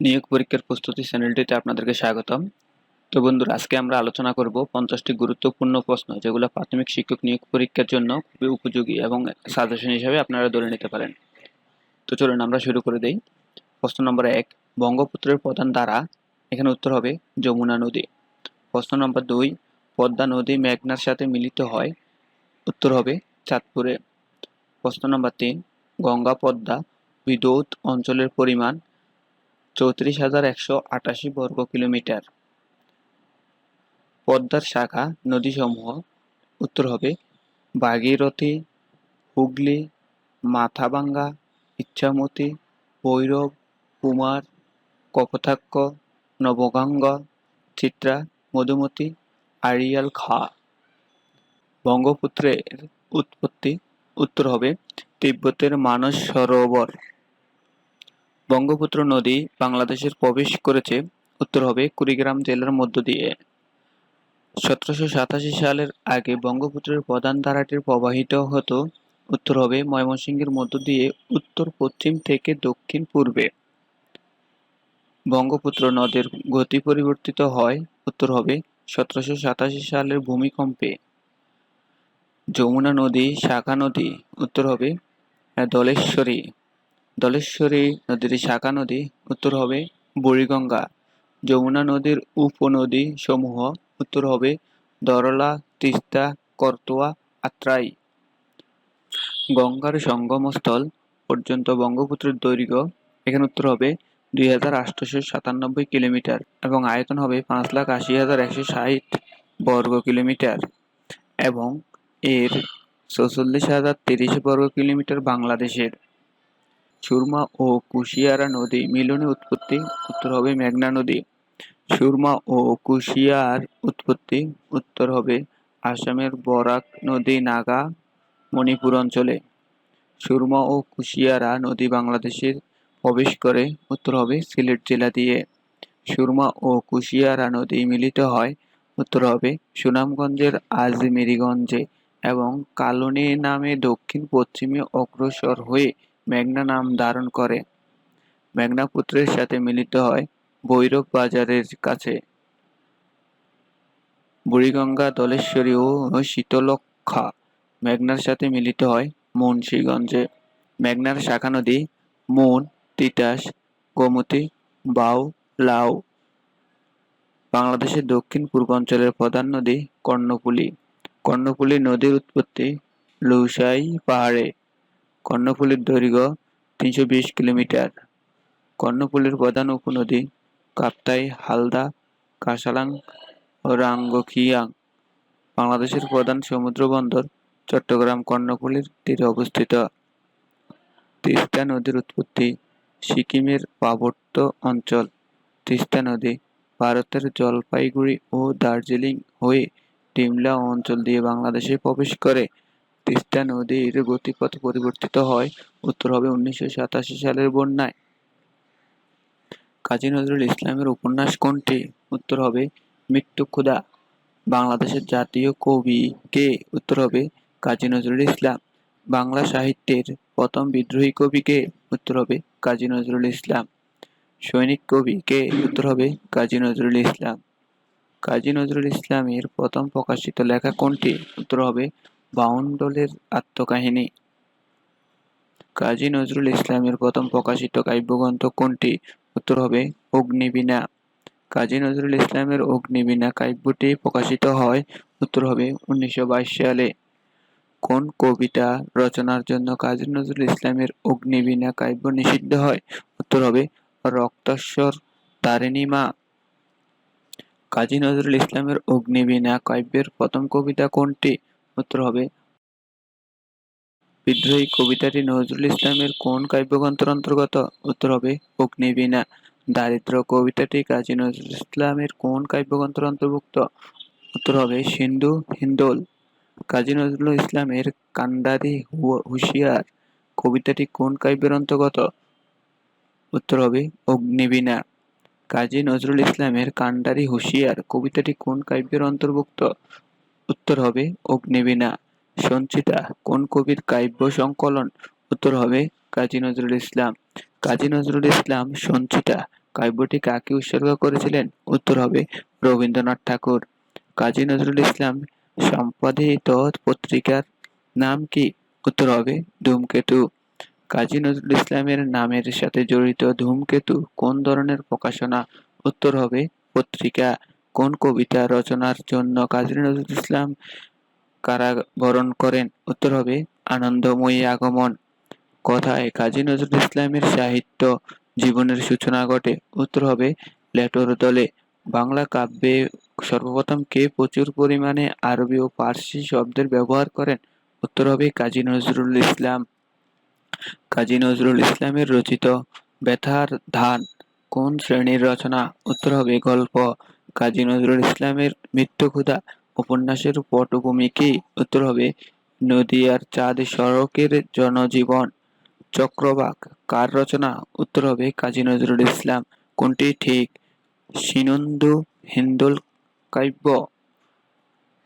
নিয়োগ পরীক্ষার প্রস্তুতি চ্যানেলটিতে আপনাদেরকে স্বাগতম। তো বন্ধুরা, আজকে আমরা আলোচনা করব পঞ্চাশটি গুরুত্বপূর্ণ প্রশ্ন, যেগুলো প্রাথমিক শিক্ষক নিয়োগ পরীক্ষার জন্য খুবই উপযোগী এবং সাজেশন হিসাবে আপনারা ধরে নিতে পারেন। তো চলুন আমরা শুরু করে দেই। প্রশ্ন নম্বর এক, বঙ্গপুত্রের প্রধান ধারা এখানে উত্তর হবে যমুনা নদী। প্রশ্ন নম্বর দুই, পদ্মা নদী মেঘনার সাথে মিলিত হয়, উত্তর হবে চাঁদপুরে। প্রশ্ন নম্বর তিন, গঙ্গা পদ্মা বিদ্যুৎ অঞ্চলের পরিমাণ চৌত্রিশ হাজার একশো আটাশি বর্গ কিলোমিটার। পদ্মার শাখা নদীসমূহ, উত্তর হবে ভাগীরথী, হুগলি, মাথাভাঙ্গা, ইচ্ছামতি, ভৈরব, কুমার, কপোতাক্ষ, নবগঙ্গা, চিত্রা, মধুমতি, আড়িয়াল খা। বঙ্গপুত্রের উৎপত্তি উত্তর হবে তিব্বতের মানস সরোবর। বঙ্গপুত্র নদী বাংলাদেশের প্রবেশ করেছে, উত্তর হবে কুড়িগ্রাম জেলার মধ্য দিয়ে। সতেরোশো সাতাশি সালের আগে বঙ্গপুত্রের প্রধান ধারাটির প্রবাহিত হতো, উত্তর হবে ময়মনসিংহের মধ্য দিয়ে উত্তর, পশ্চিম থেকে দক্ষিণ পূর্বে। বঙ্গপুত্র নদের গতি পরিবর্তিত হয়, উত্তর হবে সতেরোশো সাতাশি সালের ভূমিকম্পে। যমুনা নদী, শাখা নদী, উত্তর হবে দলেশ্বরী। দলেশ্বরী নদীর শাখা নদী উত্তর হবে বুড়িগঙ্গা। যমুনা নদীর উপনদী সমূহ উত্তর হবে দরলা, তিস্তা, করতোয়া, আত্রাই। গঙ্গার সঙ্গমস্থল পর্যন্ত বঙ্গপুত্রের দৈর্ঘ্য এখানে উত্তর হবে দুই হাজার আটশোশো সাতানব্বই কিলোমিটার এবং আয়তন হবে পাঁচ লাখ আশি হাজার একশো ষাট বর্গ কিলোমিটার এবং এর চৌচল্লিশ হাজার তিরিশ বর্গ কিলোমিটার বাংলাদেশের। সুরমা ও কুশিয়ারা নদী মিলনে উৎপত্তি, উত্তর হবে মেঘনা নদী। সুরমা ও কুশিয়ার উৎপত্তি, উত্তর হবে আসামের বরাক নদী নাগা, মণিপুর অঞ্চলে। সুরমা ও কুশিয়ারা নদী বাংলাদেশের প্রবেশ করে, উত্তর হবে সিলেট জেলা দিয়ে। সুরমা ও কুশিয়ারা নদী মিলিত হয়, উত্তর হবে সুনামগঞ্জের আজমেরিগঞ্জে এবং কালনী নামে দক্ষিণ পশ্চিমে অগ্রসর হয়ে মেঘনা নাম ধারণ করে। মেঘনা পুত্রের সাথে মিলিত হয় ভৈরব বাজারের কাছে। বুড়িগঙ্গা, দলেশ্বরী ও শীতলক্ষা মেঘনার সাথে মিলিত হয় মুন্সীগঞ্জে। মেঘনার শাখা নদী মুন, তিতাস, গোমতী, বাউ, লাউ বাংলাদেশের দক্ষিণ পূর্বাঞ্চলের প্রধান নদী কর্ণফুলী। কর্ণফুলী নদীর উৎপত্তি লৌসাই পাহাড়ে। কর্ণফুলীর দৈর্ঘ্য তিনশো বিশ কিলোমিটার। কর্ণফুলীর প্রধান উপনদী কাপ্তাই, হালদা, কাসালাং ও রাঙ্গখিয়াং বাংলাদেশের প্রধান সমুদ্র বন্দর চট্টগ্রাম কর্ণফুলীর তীরে অবস্থিত। তিস্তা নদীর উৎপত্তি সিকিমের পার্বত্য অঞ্চল। তিস্তা নদী ভারতের জলপাইগুড়ি ও দার্জিলিং হয়ে ডিমলা অঞ্চল দিয়ে বাংলাদেশে প্রবেশ করে। তিস্তা নদীর গতিপথ পরিবর্তিত হয়। উত্তর হবে উনিশশো সাতাশি সালের বন্যায়। কাজী নজরুল ইসলামের উপন্যাস কোনটি? উত্তর হবে মৃত্যু ক্ষুধা বাংলাদেশের জাতীয় কবি কে? উত্তর হবে কাজী নজরুল ইসলাম। বাংলা সাহিত্যের প্রথম বিদ্রোহী কবি কে? উত্তর হবে কাজী নজরুল ইসলাম। সৈনিক কবি কে? উত্তর হবে কাজী নজরুল ইসলাম। কাজী নজরুল ইসলামের প্রথম প্রকাশিত লেখা কোনটি? উত্তর হবে বাউন্ডলের আত্মকাহিনী। কাজী নজরুল ইসলামের প্রথম প্রকাশিত কাব্যগ্রন্থ কোনটি? উত্তর হবে, অগ্নিবীণা। কাজী নজরুল ইসলামের অগ্নিবীণা কাব্যটি প্রকাশিত হয়, উত্তর হবে, উনিশশো বাইশ সালে। কোন কবিতা রচনার জন্য কাজী নজরুল ইসলামের অগ্নিবীণা কাব্য নিষিদ্ধ হয়? উত্তর হবে, রক্তস্বর তারিণী মা কাজী নজরুল ইসলামের অগ্নিবীণা কাব্যের প্রথম কবিতা কোনটি? উত্তর হবে। বিদ্রোহী কবিতাটি নজরুল ইসলামের কোন কাব্যগ্রন্থের অন্তর্গত? উত্তর হবে, অগ্নিবীণা। দারিদ্র কবিতাটি কাজী নজরুল ইসলামের কোন কাব্যগ্রন্থের অন্তর্ভুক্ত? উত্তর হবে, সিন্ধু হিন্দোল। কাজী নজরুল ইসলামের কান্ডারি হুঁশিয়ার কবিতাটি কোন কাব্যের অন্তর্গত? উত্তর হবে, অগ্নিবীণা। কাজী নজরুল ইসলামের কান্ডারি হুঁশিয়ার কবিতাটি কোন কাব্যের অন্তর্ভুক্ত? উত্তর হবে অগ্নিবীণা। সঞ্চিতা, কোন কবির কাব্য সংকলন? উত্তর হবে কাজী নজরুল ইসলাম। কাজী নজরুল ইসলাম, সঞ্চিতা, কাব্যটি কাকে উৎসর্গ করেছিলেন? উত্তর হবে রবীন্দ্রনাথ ঠাকুর। কাজী নজরুল ইসলাম, সম্পাদিত পত্রিকার নাম কি? উত্তর হবে ধূমকেতু। কাজী নজরুল ইসলামের নামের সাথে জড়িত ধূমকেতু কোন ধরনের প্রকাশনা? উত্তর হবে পত্রিকা। কোন কবিতা রচনার জন্য কাজী নজরুল ইসলাম কারাবরণ করেন? উত্তর হবে, আনন্দময়ী আগমন। কথায়, কাজী নজরুল ইসলামের সাহিত্য জীবনের সূচনা ঘটে। উত্তর হবে, লেটোর দলে। বাংলা কাব্যে সর্বপ্রথম কে প্রচুর পরিমাণে আরবি ও পার্সি শব্দের ব্যবহার করেন? উত্তর হবে, কাজী নজরুল ইসলাম। কাজী নজরুল ইসলামের রচিত ব্যথার ধান কোন শ্রেণির রচনা? উত্তর হবে, গল্প। কাজী নজরুল ইসলামের মৃত্যুক্ষুধা উপন্যাসের পটভূমি কি উত্তর হবে নদিয়ার চাঁদ সড়কের জনজীবন। চক্রবাক, কার রচনা? উত্তর হবে কাজী নজরুল ইসলাম। কোনটি? ঠিক। সিনন্দু হিন্দুল কাব্য।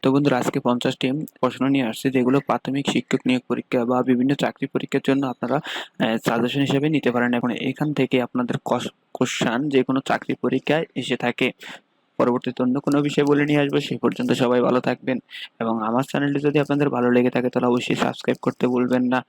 তো বন্ধুরা, আজকে পঞ্চাশটি প্রশ্ন নিয়ে আসছে, যেগুলো প্রাথমিক শিক্ষক নিয়োগ পরীক্ষা বা বিভিন্ন চাকরি পরীক্ষার জন্য আপনারা সাজেশন হিসেবে নিতে পারেন। এখন এখান থেকে আপনাদের কোশ্চান যে কোনো চাকরি পরীক্ষায় এসে থাকে। পরবর্তীতে অন্য কোনো বিষয় বলে নিয়ে আসব সেই পর্যন্ত সবাই ভালো থাকবেন। এবং আমার চ্যানেলটি যদি আপনাদের ভালো লেগে থাকে, তাহলে অবশ্যই সাবস্ক্রাইব করতে ভুলবেন না।